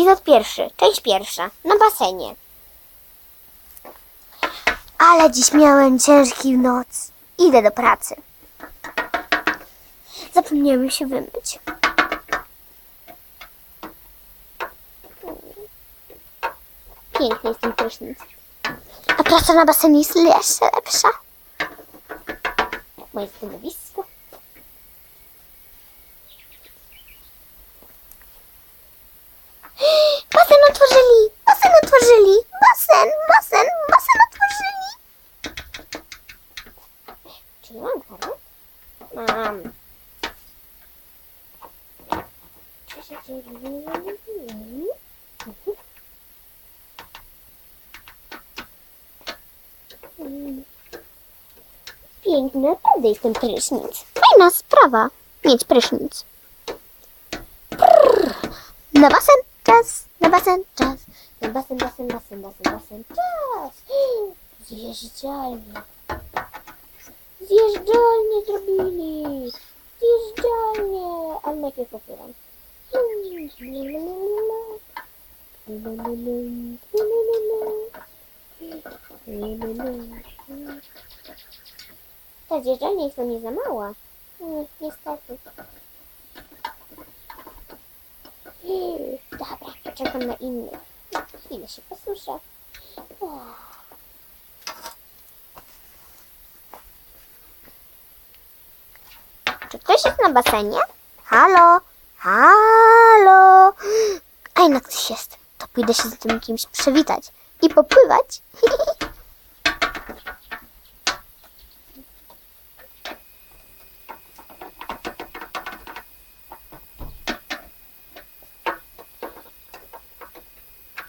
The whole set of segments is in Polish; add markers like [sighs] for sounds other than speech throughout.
Epizod pierwszy, część pierwsza, na basenie. Ale dziś miałem ciężki noc. Idę do pracy. Zapomniałem się wymyć. Piękny jest ten prysznic. A praca na basenie jest jeszcze lepsza. Moje stanowisko. Basen otworzyli! Basen otworzyli! Basen, basen, basen otworzyli! Czy ja mam kartę? Mam. Czy się dzieje? Mm. Piękny, naprawdę jest ten prysznic. Fajna sprawa mieć prysznic. Prrr. Na basen czas, na basen czas. Na basen, basen, basen, basen, basen czas. Zjeżdżalnie. Zjeżdżalnie zrobili. Zjeżdżalnie. Ale najpierw popieram. Ta zjeżdżalnia jest dla mnie za mała. Mm, Niestety. Dobra, poczekam na innych. Chwilę się posuszę. Czy ktoś jest na basenie? Halo? Halo? A jednak ktoś jest. To pójdę się z tym kimś przywitać i popływać. [laughs]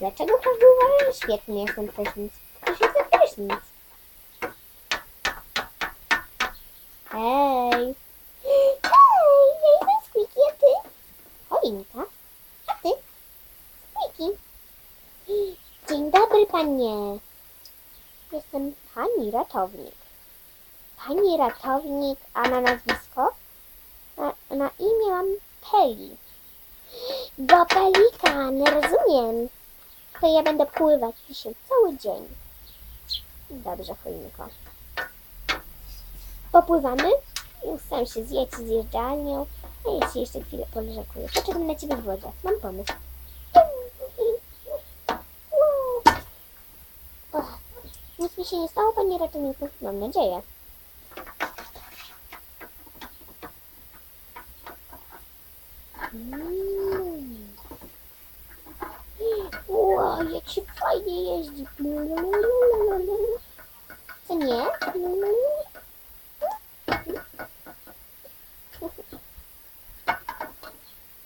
Dlaczego każdy uważa, że świetny jest ten prysznic? To za prysznic. Hej! Hej! Ja jestem Squeaky, a ty? Choinka? A ty? Squeaky. Dzień dobry, panie. Jestem pani ratownik. Pani ratownik, a na nazwisko? Na, na imię mam Peli. Bo pelikan, rozumiem. To ja będę pływać dzisiaj cały dzień. Dobrze, choinko. Popływamy? Sam się zjeść zjeżdżalnią, a ja się jeszcze chwilę poleżakuję. Poczekam na ciebie w wodzie. Mam pomysł. Nic mi się nie stało, panie ratowniku. Mam nadzieję. Mm. Wow, jak się fajnie jeździ. Co nie?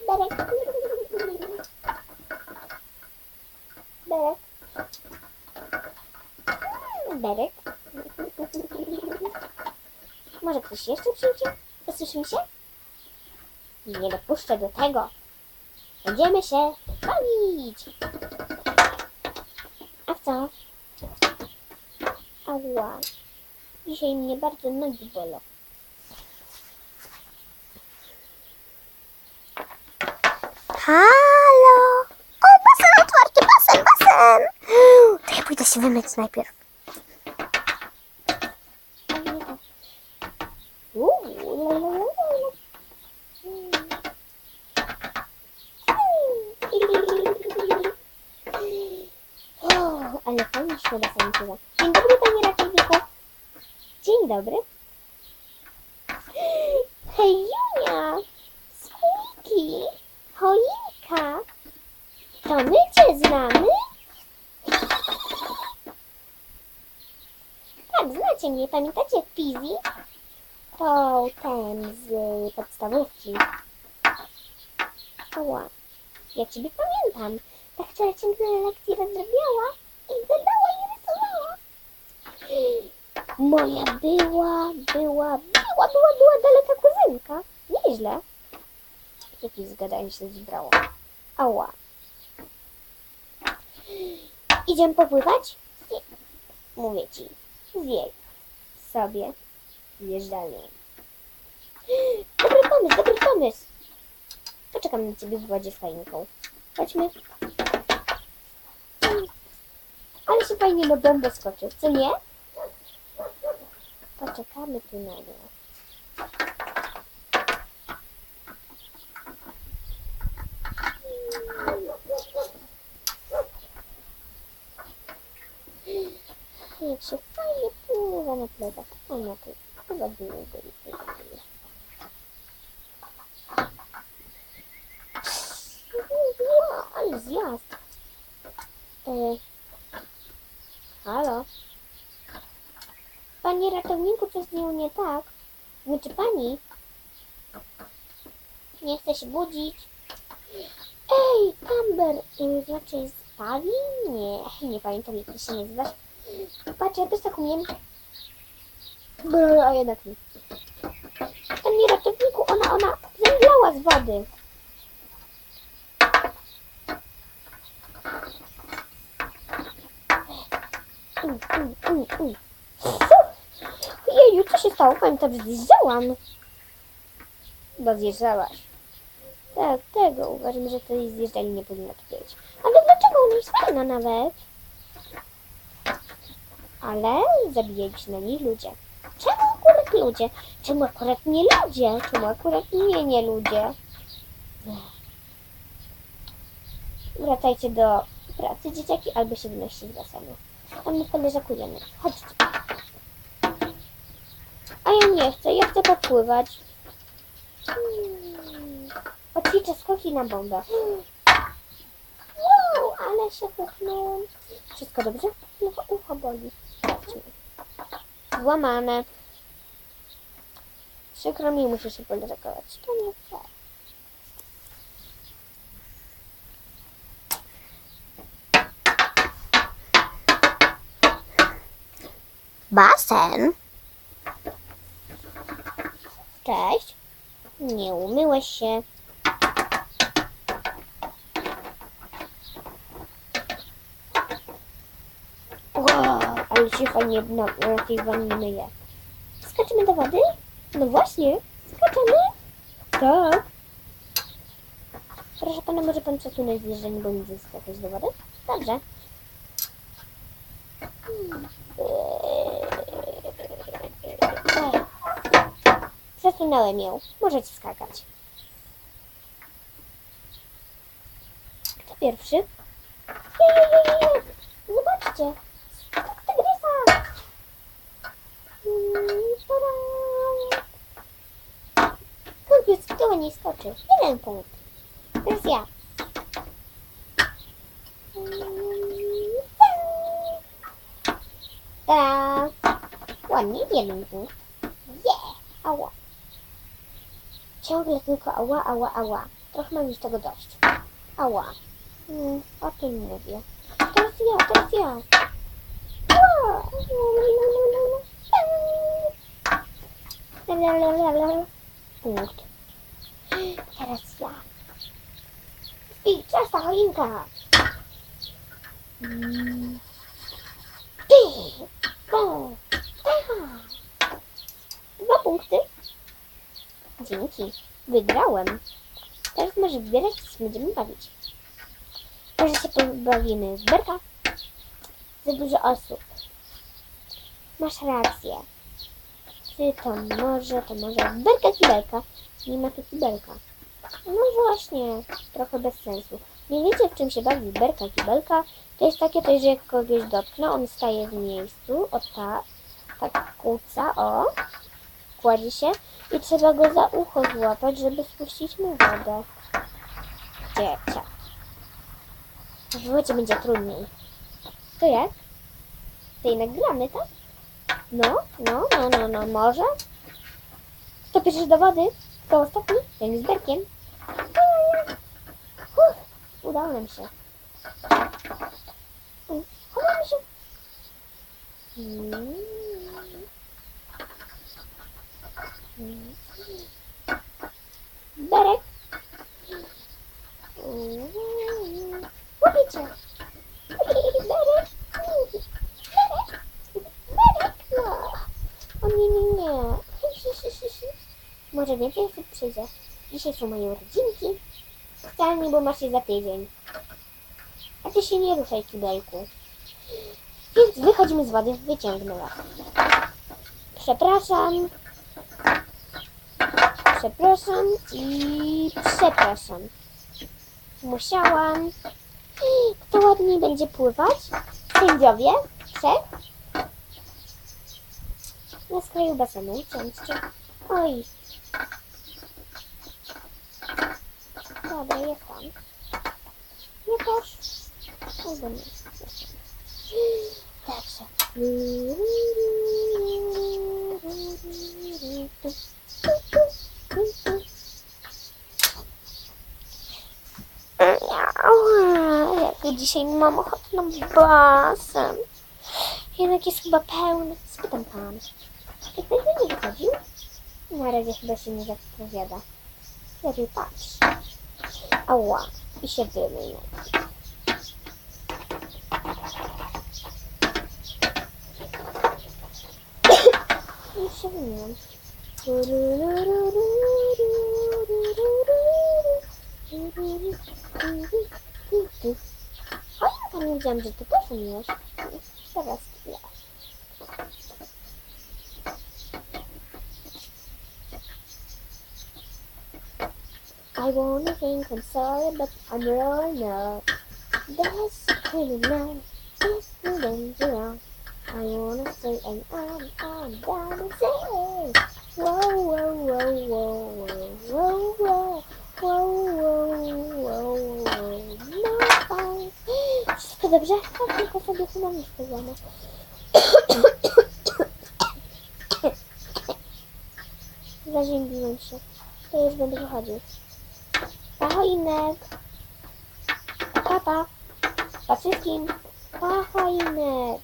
Berek. Berek. Berek. Może ktoś jeszcze przyjdzie? Posłyszymy się? Nie dopuszczę do tego. Będziemy się bawić. A w co? Ała. Dzisiaj mnie bardzo nogi bolą. Halo! O, basen otwarty, basen, basen! To ja pójdę się wymyć najpierw. Dzień dobry. Hej, Junia! Squeaky! Choinka! To my cię znamy? Tak, znacie mnie. Pamiętacie Fizi? To ten z podstawówki. Ała. Ja ciebie pamiętam. Ta, która ciągle lekcje rozrabiała i gadała i rysowała. Moja była, była, była, była, była daleka kuzynka. Nieźle. Jakieś zgadanie się zbrało. Ała. Idziemy popływać? Nie. Mówię ci. Zjedź sobie zjeżdżalnię. Dobry pomysł, dobry pomysł. Poczekam na ciebie w wodzie z choinką. Chodźmy. by się fajnie na bombę skoczył, co nie? Poczekamy tu na nią. Jak się fajnie pływa na plecach. O, na to chyba było go i to zrobię. Ja, ale zjazd. E, halo? Panie ratowniku, coś z nią nie tak? Znaczy pani? Nie chce się budzić. Ej, Camber, znaczy spali? Nie, nie pamiętam jak się nazywa. Patrz, ja też tak umiem. Brr, a jednak nie. Panie ratowniku, ona, ona zemdlała z wody. Jeju, co się stało? Pamiętam, że zjeżdżałam. Bo zjeżdżałaś. Tak, tego uważam, że to jest zjeżdżanie nie powinno tu być. Ale dlaczego ona jest fajna nawet? Ale zabijali się na nich ludzie. Czemu akurat ludzie? Czemu akurat nie ludzie? Czemu akurat nie, nie ludzie? Wracajcie do pracy, dzieciaki, albo się wynoście z basenu. A my koleżakujemy. Chodźcie. Nie chcę, ja chcę popływać. Hmm. Skoki na bombę. Wow, ale się wypchnąłem. Wszystko dobrze? Tylko ucho boli. Złamane. Przykro mi, muszę się poleżakować. To nie fair. Basen. Cześć. Nie umyłeś się. Wow, ale się fajnie na, na tej wannie myje. Skaczemy do wody? No właśnie, skaczemy? Tak. Proszę pana, może pan przesunąć zjeżdżenie, bo mi skakać do wody? Dobrze. Hmm. Eee. Przesunąłem ją. Możecie skakać. Kto pierwszy? Je, je, je, je. Zobaczcie. Skok tygrysa. Tada. Kurpiec, kto nie skoczy? Jeden punkt. Teraz ja. Mm, Tada. Ładnie, jeden punkt. Yeah! Ała. Ciągle tylko ała, ała, ała. Trochę mam już tego dość. Ała. Mm, o tym mówię. Teraz ja, teraz ja. Ła! La, la, la, la, la. Punkt. Teraz ja. I czas choinka. Mm. Ty! O! Tak! Dwa punkty. Dzięki. Wygrałem. Teraz może wybierać, co się będziemy bawić. Może się pobawimy z Berka? Za dużo osób. Masz rację. Ty to może, to może. Berka kibelka. Nie ma tu kibelka. No właśnie, trochę bez sensu. Nie wiecie, w czym się bawi berka kibelka? To jest takie coś, że jak kogoś dotknę, on staje w miejscu, o ta, tak kłóca, o, kładzie się i trzeba go za ucho złapać, żeby spuścić mu wodę. Dziecia. W wodzie będzie trudniej. To jak? To i nagramy, tak? No, no, no, no, no, może? Kto pierwszy do wody? Kto ostatni? Ten z berkiem. Uff, udało nam się. Chowamy się. Mm. Mm. Berek. Mm. Łapiecie. Berek. Berek. Berek. No. O nie, nie, nie. Może więcej osób przyjdzie. Dzisiaj są moje rodzinki. Wcale nie, bo masz je za tydzień. A ty się nie ruszaj, kibelku. Więc wychodzimy z wody, wyciągnęła. Przepraszam. Przepraszam i przepraszam. Musiałam. Kto ładniej będzie pływać? Sędziowie? Trzech? Na skraju basenu usiądźcie. Oj. Dobra, jest tam. Nie też. Albo nie. Także. Jak dzisiaj mam ochotę na basen. Jednak jest chyba pełny. Spytam pan. Czy ktoś nie wychodził? Na razie chyba się nie zapowiada. Lepiej patrz. Ała. I się wymyj. [coughs] Już się wymieniam. Wiedziałam, że ty też umiesz. Teraz ja. I wanna think I'm sorry, but I'm really not. That's criminal. It's criminal. I wanna say I'm I'm I'm down and say whoa, whoa, whoa, whoa, dobrze? Tak, tylko sobie nie złamę. Zaziębiłem się. To już będę wychodził. Pa, choinek. Pa, pa. Pa wszystkim. Pa, choinek.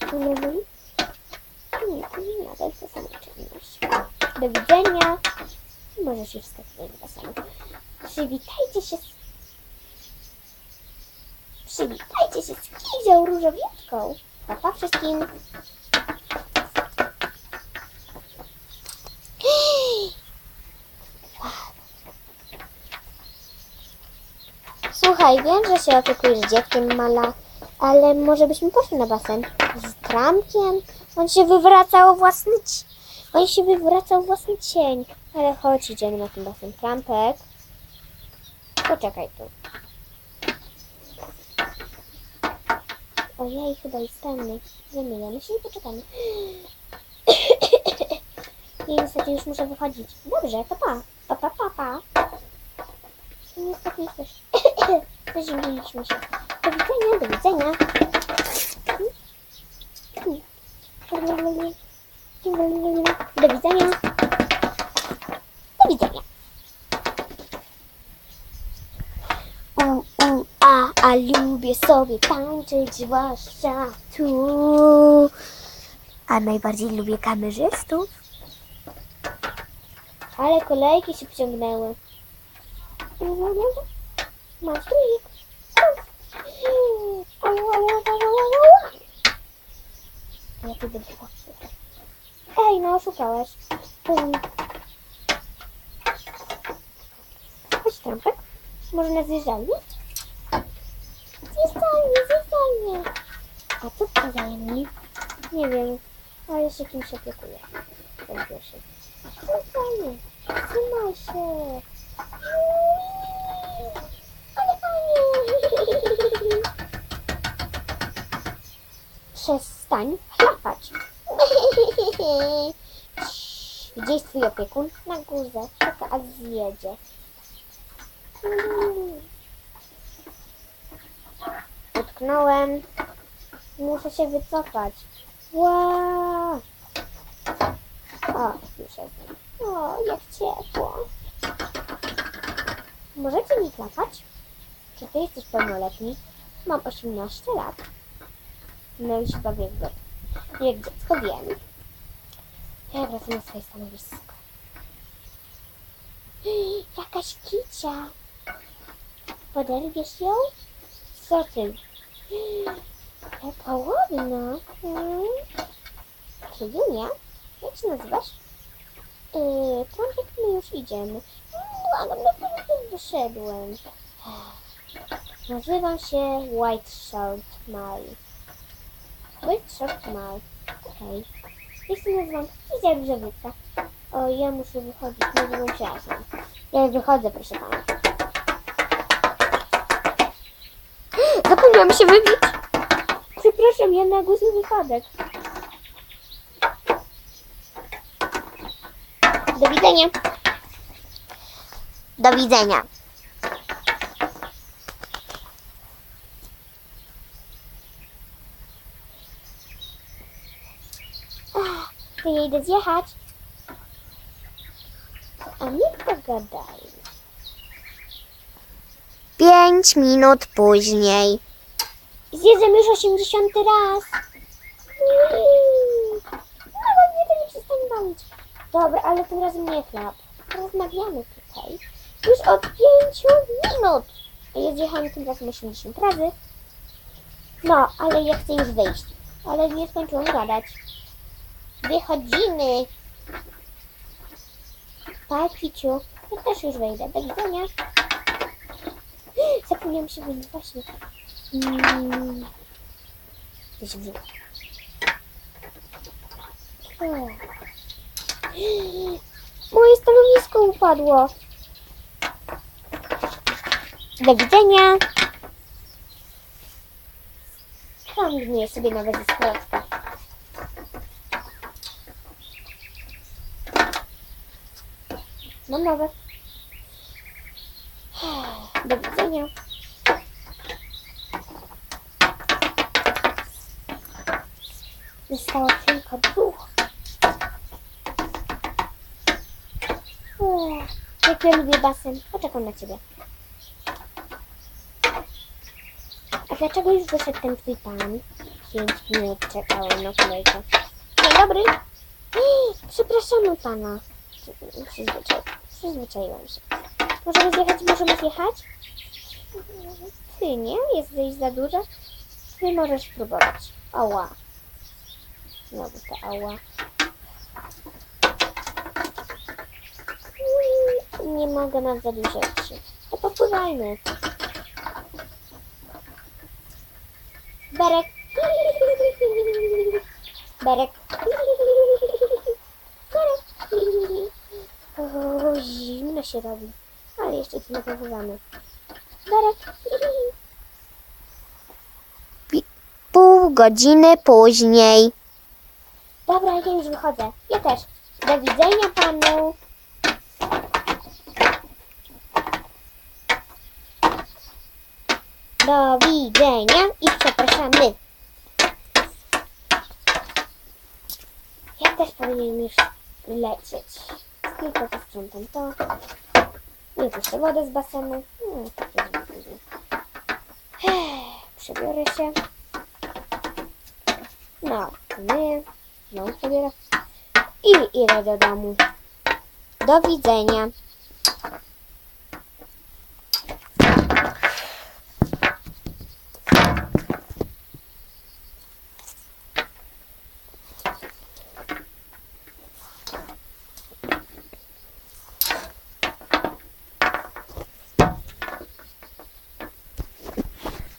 Mhm. Nie, to nie nadal to samo czynność. Do widzenia. Możesz już wskakiwać do basenu. Przywitajcie się z... Przywitajcie się z Kizią Różowiecką. Pa, pa wszystkim. Słuchaj, wiem, że się opiekujesz dzieckiem, Mala, ale może byśmy poszli na basen z Tramkiem? On się wywracał własny. On się wywracał własny cień. Ale chodź, idziemy na ten basen. Trampek. Poczekaj tu. Ojej, chyba jest temny. Zamylamy się i poczekamy. I [coughs] niestety już muszę wychodzić. Dobrze, to pa. Pa, pa, pa, pa. Niestety już też. [coughs] Zaziębiliśmy się. Do widzenia, do widzenia. Do widzenia. Do widzenia. U, u, a, a lubię sobie tańczyć, zwłaszcza tu. A najbardziej lubię kamerzystów. Ale kolejki się przyciągnęły. Masz tu. Ej, no oszukałeś. Chodź trampek. Może na? Jemnik? Nie wiem, ale się kimś opiekuje. Ten pierwszy. Zjeżdżalnię. Trzymaj się. Ale fajnie. Przestań chlapać. Gdzie jest twój opiekun? Na górze. Czeka, aż zjedzie. Utknąłem. Muszę się wycofać. Wow. O, już jestem. O, jak ciepło. Możecie mi klapać? Czy ty jesteś pełnoletni? Mam 18 lat. No już wiem, go. Jak dziecko wiem. Ja wracam na swoje stanowisko. [gasps] Jakaś kicia. Poderwiesz ją? Co ty? Jaka ładna. Hmm. Kijunia? Jak się nazywasz? Yy, Trąbek, my już idziemy. No to już wyszedłem. Nazywam się White Short Mile. White Short Mile. Okej. Ja się nazywam Kizia Grzewica. O, ja muszę wychodzić, nazywam się. Ja wychodzę, proszę pana. [gasps] Zapomniałam się wybić. Przepraszam, ja na główny wypadek. Do widzenia. Do widzenia. Ja idę zjechać. A my pogadajmy. Pięć minut później. Zjedzę już 80 raz. Mm. Nawet mnie to nie przestań bawić. Dobra, ale tym razem nie chleb. Rozmawiamy tutaj już od 5 minut. Ja zjechałam tym razem 80 razy. No, ale ja chcę już wyjść. Ale nie skończyłam gadać. Dwie godziny. Tak, Kiciu. Ja też już wejdę. Do widzenia. [gasps] Zapomniałam się wyjść właśnie. Mm. Gdzieś w O. [gasps] Moje stanowisko upadło. Do widzenia. Kombinuję sobie nowe zespołeczka. Mam nowe. [sighs] Do widzenia. Zostało tylko dwóch. O, jak ja lubię basen. Poczekam na ciebie. A dlaczego już wyszedł ten twój pan? Pięć minut czekałem na kolejkę. Dzień dobry. Przepraszamy pana. Przyzwyczai, przyzwyczaiłam się. Możemy zjechać? Możemy zjechać? Ty nie? Jesteś za duża? Ty możesz spróbować. Ała. Znowu ta ała. Nie mogę nam za dużo. To popływajmy. Berek. Berek. Berek. O, zimno się robi. Ale jeszcze tu napływamy. Berek. Pół godziny później. Dobra, ja już wychodzę. Ja też. Do widzenia panu. Do widzenia i przepraszamy. Ja też powinienem już lecieć. Tylko posprzątam to. Nie puszczę wodę z basenu. Później. Ech, Przebiorę się. No, myję. No, przebiorę. I idę do domu. Do widzenia.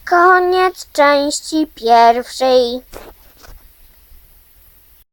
Koniec części pierwszej.